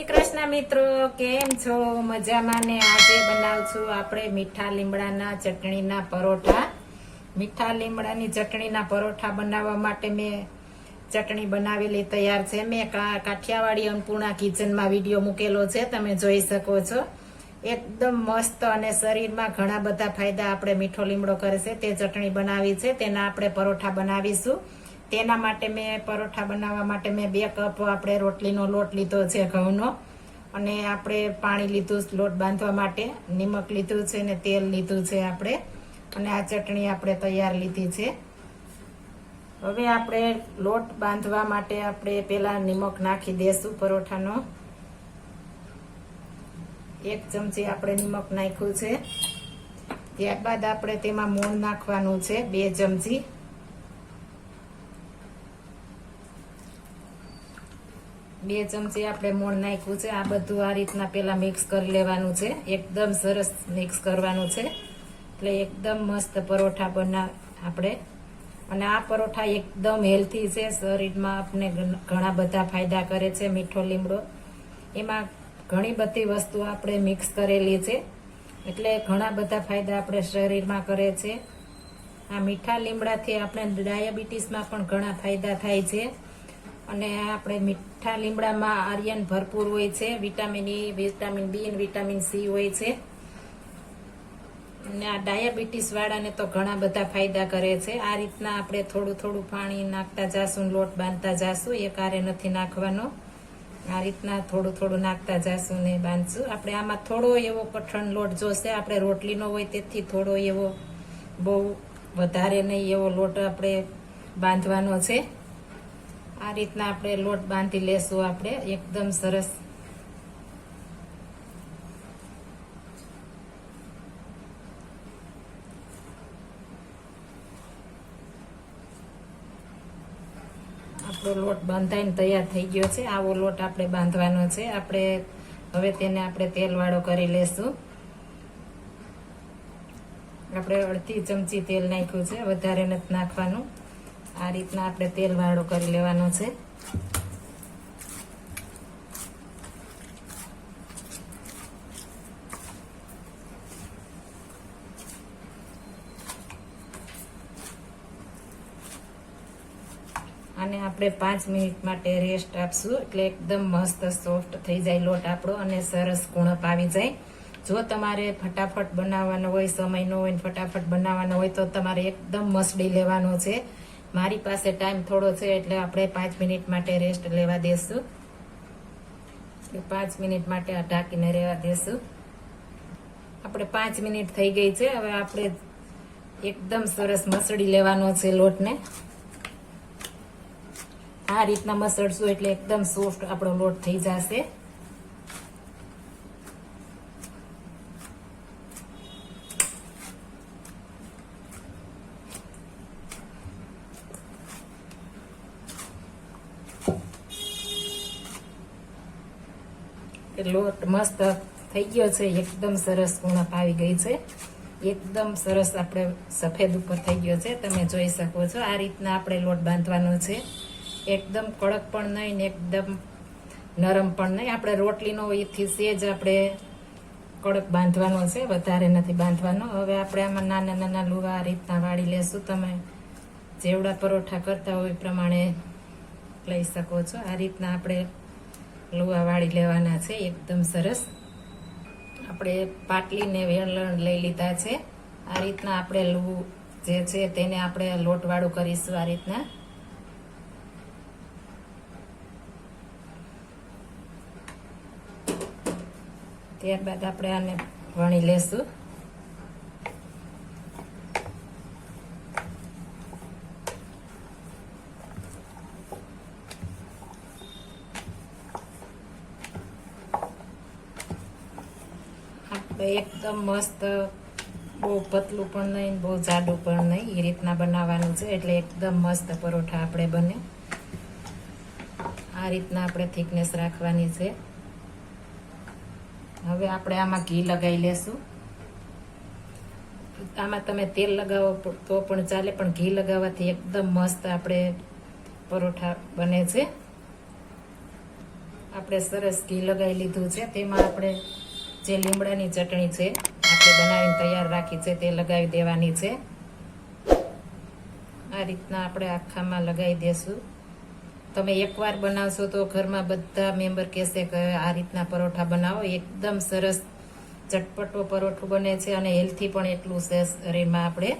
શ્રી કૃષ્ણ મિત્રો, કેમ છો? મજામાં ને આજે બનાવશું આપણે મીઠા લીમડાના ચટણીના પરોઠા. મીઠા લીમડાની ચટણીના પરોઠા બનાવવા માટે મેં ચટણી બનાવેલી તૈયાર છે. મેં કાઠિયાવાડી અન્નપૂર્ણા કિચનમાં વીડિયો મૂકેલો છે, તમે જોઈ શકો છો. એકદમ મસ્ત અને શરીરમાં ઘણા બધા ફાયદા આપણે મીઠો લીમડો કરે છે. તે ચટણી બનાવી છે, તેના આપણે પરોઠા બનાવીશું. તેના માટે મેં પરોઠા બનાવવા માટે મેં બે કપ આપણે રોટલીનો લોટ લીધો છે ઘઉંનો. અને આપણે પાણી લીધું લોટ બાંધવા માટે, નિમક લીધું છે ને તેલ લીધું છે આપણે. અને આ ચટણી આપણે તૈયાર લીધી છે. હવે આપણે લોટ બાંધવા માટે આપણે પેલા નિમક નાખી દેશું પરોઠાનો. એક ચમચી આપણે નિમક નાખ્યું છે. ત્યારબાદ આપણે તેમાં મૂળ નાખવાનું છે, બે ચમચી. બે ચમચી આપણે મોણ નાખ્યું છે. આ બધું આ રીતના પેલા મિક્સ કરી લેવાનું છે. એકદમ સરસ મિક્સ કરવાનું છે. એટલે એકદમ મસ્ત પરોઠા બના આપણે. અને આ પરોઠા એકદમ હેલ્થી છે. શરીરમાં આપણે ઘણા બધા ફાયદા કરે છે મીઠો લીમડો. એમાં ઘણી બધી વસ્તુ આપણે મિક્સ કરેલી છે. એટલે ઘણા બધા ફાયદા આપણે શરીરમાં કરે છે. આ મીઠા લીમડાથી આપણે ડાયાબિટીસમાં પણ ઘણા ફાયદા થાય છે. અને આપણે મીઠા લીમડામાં આર્યન ભરપૂર હોય છે, વિટામિન ઈ વિટામિન બી અને વિટામિન સી હોય છે. અને આ ડાયાબિટીસ વાળાને તો ઘણા બધા ફાયદા કરે છે. આ રીતના આપણે થોડું થોડું પાણી નાખતા જાશું લોટ બાંધતા જાશું, એ કારે નથી નાખવાનો. આ રીતના થોડું થોડું નાખતા જાશું ને બાંધશું. આપણે આમાં થોડો એવો કઠણ લોટ જોશે, આપણે રોટલીનો હોય તેથી થોડો એવો બહુ વધારે નહીં એવો લોટ આપણે બાંધવાનો છે. આ રીતના આપણે લોટ બાંધી લેશું આપણે. એકદમ સરસ. આપણો લોટ બાંધાઈને તૈયાર થઈ ગયો છે. આવો લોટ આપણે બાંધવાનો છે. આપણે હવે તેને આપણે તેલવાળો કરી લેશું. આપણે અડધી ચમચી તેલ નાખ્યું છે. વધારે નથી નાખવાનું. આ રીતના આપણે તેલ વાળો કરી લેવાનો છે. અને આપણે પાંચ મિનિટ માટે રેસ્ટ આપશું, એટલે એકદમ મસ્ત સોફ્ટ થઈ જાય લોટ આપણો અને સરસ કુણપ આવી જાય. જો તમારે ફટાફટ બનાવવાનો હોય, સમય ન હોય ફટાફટ બનાવવાનો હોય તો તમારે એકદમ મસડી લેવાનો છે. મારી પાસે ટાઈમ થોડો છે એટલે આપણે પાંચ મિનિટ માટે રેસ્ટ લેવા દેશું. પાંચ મિનિટ માટે આ ઢાંકીને રહેવા દેશું. આપણે પાંચ મિનિટ થઈ ગઈ છે. હવે આપણે એકદમ સરસ મસળી લેવાનો છે લોટને. આ રીતના મસળશું એટલે એકદમ સોફ્ટ આપણો લોટ થઈ જશે. લોટ મસ્ત થઈ ગયો છે, એકદમ સરસ ઉણપ આવી ગઈ છે. એકદમ સરસ આપણે સફેદ ઉપર થઈ ગયો છે, તમે જોઈ શકો છો. આ રીતના આપણે લોટ બાંધવાનો છે. એકદમ કડક પણ નહીં ને એકદમ નરમ પણ નહીં. આપણે રોટલીનો એથી સેજ આપણે કડક બાંધવાનો છે, વધારે નથી બાંધવાનો. હવે આપણે આમાં નાના નાના લુવા આ રીતના વાળી લેશું. તમે જેવડા પરોઠા કરતા હોય એ પ્રમાણે લઈ શકો છો. આ રીતના આપણે લુવા વાળી લેવાના છે, એકદમ સરસ. આપણે પાટલીને વેલણ લઈ લીધા છે. આ રીતના આપણે લુવું જે છે તેને આપણે લોટવાળું કરીશું આ રીતના. ત્યારબાદ આપણે આને વણી લેશું આપણે એકદમ મસ્ત, બહુ પતલું પણ નહીં, બહુ જાડું પણ નહીં. એ રીતના બનાવવાનું છે, એટલે એકદમ મસ્ત પરોઠા આપણે બને. આ રીતના આપણે થિકનેસ રાખવાની છે. હવે આપણે આમાં ઘી લગાવી લેશું. આમાં તમે તેલ લગાવો તો પણ ચાલે, પણ ઘી લગાવવાથી એકદમ મસ્ત આપણે પરોઠા બને છે. આપણે સરસ ઘી લગાવી લીધું છે. તેમાં આપણે જે લીમડાની ચટણી છે, આપણે બનાવીને તૈયાર રાખી છે, તે લગાવી દેવાની છે. આ રીતના આપણે આખામાં લગાવી દેશું. તમે એકવાર બનાવશો તો ઘરમાં બધા મેમ્બર કહેશે કે આ રીતના પરોઠા બનાવો. એકદમ સરસ ચટપટો પરોઠું બને છે અને હેલ્થી પણ એટલું છે શરીરમાં આપણે.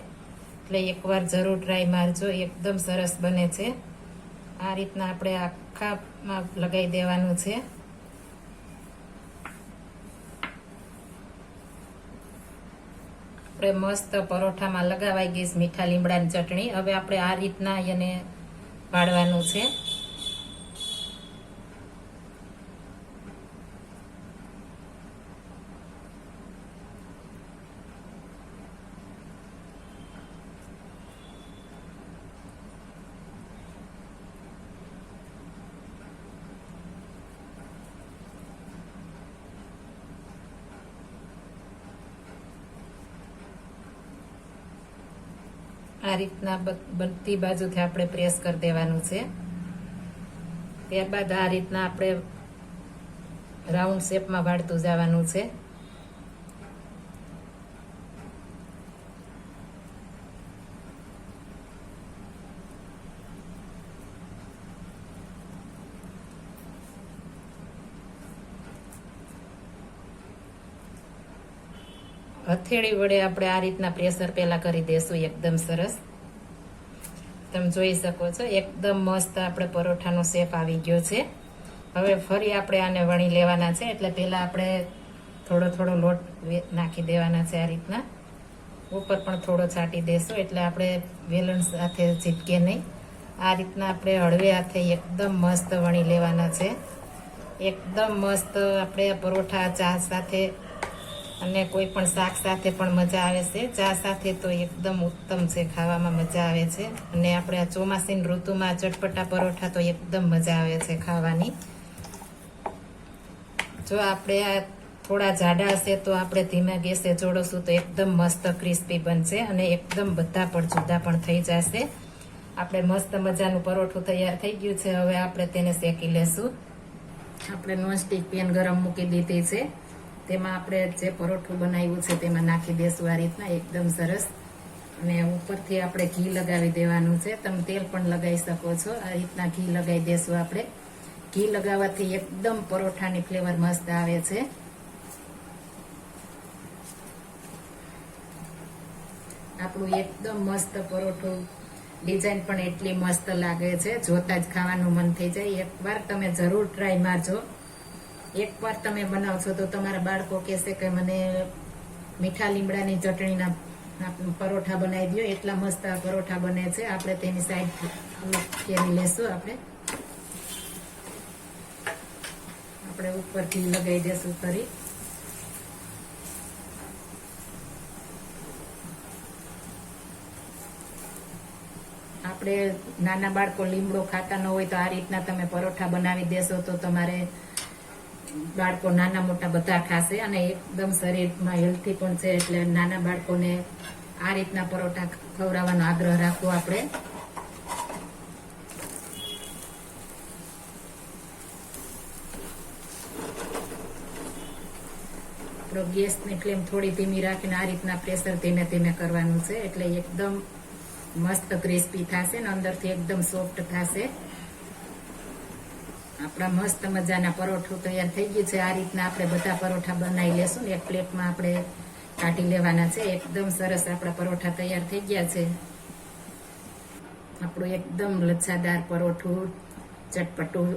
એટલે એકવાર જરૂર ટ્રાય મારજો, એકદમ સરસ બને છે. આ રીતના આપણે આખામાં લગાવી દેવાનું છે. આપણે મસ્ત પરોઠામાં લગાવાઈ ગઈ મીઠા લીમડાની ચટણી. હવે આપણે આ રીતના એને પાડવાનું છે. આ રીતના બધી બાજુથી આપણે પ્રેસ કરી દેવાનું છે. ત્યારબાદ આ રીતના આપણે રાઉન્ડ શેપમાં વાળતું જવાનું છે. હથેળી વડે આપણે આ રીતના પ્રેશર પેલા કરી દઈશું એકદમ સરસ. તમે જોઈ શકો છો, એકદમ મસ્ત આપણે પરોઠાનો શેપ આવી ગયો છે. હવે ફરી આપણે આને વણી લેવાના છે, એટલે પહેલા આપણે થોડો થોડો લોટ નાખી દેવાના છે આ રીતના. ઉપર પણ થોડો છાંટી દેશું, એટલે આપણે વેલણ સાથે ચીપકે નહીં. આ રીતના આપણે હળવે હાથે એકદમ મસ્ત વણી લેવાના છે. એકદમ મસ્ત આપણે પરોઠા ચા સાથે અને કોઈ પણ શાક સાથે પણ મજા આવે છે. ચા સાથે તો એકદમ ઉત્તમ છે, ખાવામાં મજા આવે છે. અને આપણે આ ચોમાસીની ઋતુમાં ચટપટા પરોઠા તો એકદમ મજા આવે છે ખાવાની. જો આપણે આ થોડા જાડા હશે તો આપણે ધીમા ગેસે જોડોશું તો એકદમ મસ્ત ક્રિસ્પી બનશે અને એકદમ બધા પણ જુદા પણ થઈ જશે. આપણે મસ્ત મજાનું પરોઠું તૈયાર થઈ ગયું છે. હવે આપણે તેને શેકી લેશું. આપણે નોનસ્ટિક પેન ગરમ મૂકી દીધી છે. તેમાં આપણે જે પરોઠું બનાવ્યું છે તેમાં નાખી દેશું આ રીતના, એકદમ સરસ. અને ઉપરથી આપણે ઘી લગાવી દેવાનું છે. તમે તેલ પણ લગાવી શકો છો. આ રીતના ઘી લગાવી દેશું આપણે. ઘી લગાવવાથી એકદમ પરોઠાની ફ્લેવર મસ્ત આવે છે. આપણું એકદમ મસ્ત પરોઠું ડિઝાઇન પણ એટલી મસ્ત લાગે છે. જોતા જ ખાવાનું મન થઈ જાય. એકવાર તમે જરૂર ટ્રાય મારજો. એકવાર તમે બનાવશો તો તમારા બાળકો કહેશે કે મને મીઠા લીમડાની ચટણીના પરોઠા બનાવી દો એટલા મસ્ત પરોઠા બને છે. આપણે તેની સાઈડ કેરી લેશું આપણે. આપણે ઉપરથી લગાવી દેશું કરી. આપણે નાના બાળકો લીમડો ખાતા ન હોય તો આ રીતના તમે પરોઠા બનાવી દેશો તો તમારે બાળકો નાના મોટા બધા ખાશે અને એકદમ શરીરમાં હેલ્થી પણ છે એટલે નાના બાળકોને આ રીતના પરોઠા ખવડાવવાનો આગ્રહ રાખવો આપણે. આપણો ગેસની ફ્લેમ થોડી ધીમી રાખીને આ રીતના પ્રેશર ધીમે ધીમે કરવાનું છે એટલે એકદમ મસ્ત ક્રિસ્પી થશે ને અંદરથી એકદમ સોફ્ટ થશે. આપણા મસ્ત મજાના પરોઠું તૈયાર થઈ ગયું છે. આ રીતના આપણે બધા પરોઠા બનાવી લેશું ને એક પ્લેટમાં આપણે કાઢી લેવાના છે. એકદમ સરસ આપણા પરોઠા તૈયાર થઈ ગયા છે. આપણું એકદમ લચ્છાદાર પરોઠું, ચટપટું,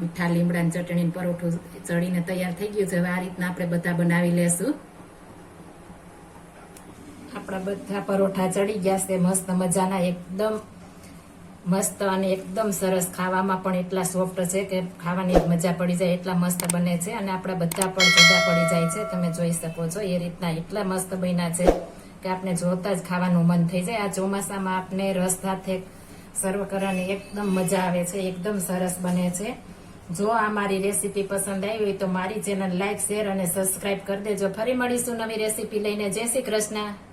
મીઠા લીમડાની ચટણીનું પરોઠું ચડીને તૈયાર થઈ ગયું છે. આ રીતના આપણે બધા બનાવી લેશું. આપણા બધા પરોઠા ચડી ગયા છે. મસ્ત મજાના, એકદમ મસ્ત અને એકદમ સરસ ખાવામાં પણ એટલા સોફ્ટ છે કે ખાવાની મજા પડી જાય, એટલા મસ્ત બને છે અને આપણા બધા પણ જુદા પડી જાય છે, તમે જોઈ શકો છો. એ રીતના એટલા મસ્ત બન્યા છે કે આપણે જોતા જ ખાવાનું મન થઈ જાય. આ ચોમાસામાં આપને રસ સાથે સર્વ કરવાની એકદમ મજા આવે છે, એકદમ સરસ બને છે. જો આ મારી રેસીપી પસંદ આવી હોય તો મારી ચેનલ લાઈક, શેર અને સબસ્ક્રાઈબ કરી દેજો. ફરી મળીશું નવી રેસીપી લઈને. જય શ્રી કૃષ્ણ.